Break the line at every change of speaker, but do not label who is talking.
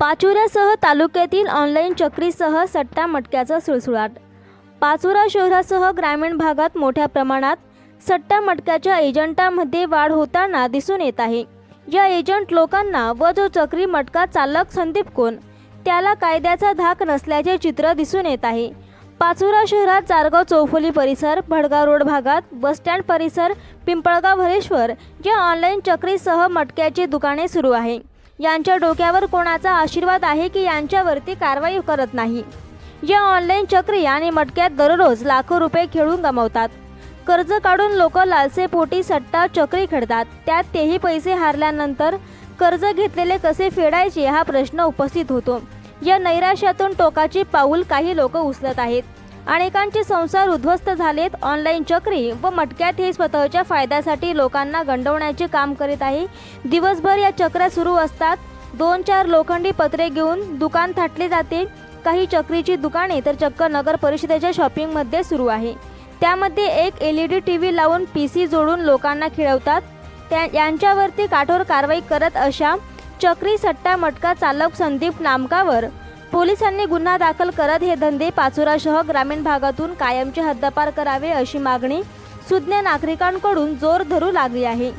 पाचोऱ्यासह तालुक्यातील ऑनलाईन चक्रीसह सट्टा मटक्याचा सुळसुळाट. पाचोरा शहरासह ग्रामीण भागात मोठ्या प्रमाणात सट्टा मटक्याच्या एजंटामध्ये वाढ होताना दिसून येत आहे. या एजंट लोकांना व जो चक्री मटका चालक संदीप कोण त्याला कायद्याचा धाक नसल्याचे चित्र दिसून येत आहे. पाचोरा शहरात चारगाव चौफुली परिसर भडगाव रोड भागात बसस्टँड परिसर पिंपळगाव हरेश्वर या ऑनलाईन चक्रीसह मटक्याची दुकाने सुरू आहे. यांच्या डोक्यावर कोणाचा आशीर्वाद आहे की यांच्यावरती कारवाई करत नाही? या ऑनलाईन चक्री आणि मटक्यात दररोज लाखो रुपये खेळून गमावतात. कर्ज काढून लोक लालसेपोटी सट्टा चक्री खेळतात. त्यात तेही पैसे हारल्यानंतर कर्ज घेतलेले कसे फेडायचे हा प्रश्न उपस्थित होतो. या नैराश्यातून टोकाची पाऊल काही लोक उचलत आहेत. अनेकांचे संसार उद्ध्वस्त झालेत. ऑनलाईन चक्री व मटक्यात हे स्वतःच्या फायद्यासाठी लोकांना गंडवण्याचे काम करीत आहे. दिवसभर या चक्र्या सुरू असतात. दोन चार लोखंडी पत्रे घेऊन दुकान थाटले जाते. काही चक्रीची दुकाने तर चक्क नगर परिषदेच्या शॉपिंगमध्ये सुरू आहे. त्यामध्ये एक L E D T V लावून पी सी जोडून लोकांना खिळवतात. त्या यांच्यावरती काठोर कारवाई करत अशा चक्री सट्टा मटका चालक संदीप नामकावर पोलिसांनी गुन्हा दाखल करत हे धंदे पाचोरासह ग्रामीण भागातून कायमचे हद्दपार करावे अशी मागणी सुज्ञ नागरिकांकडून जोर धरू लागली आहे.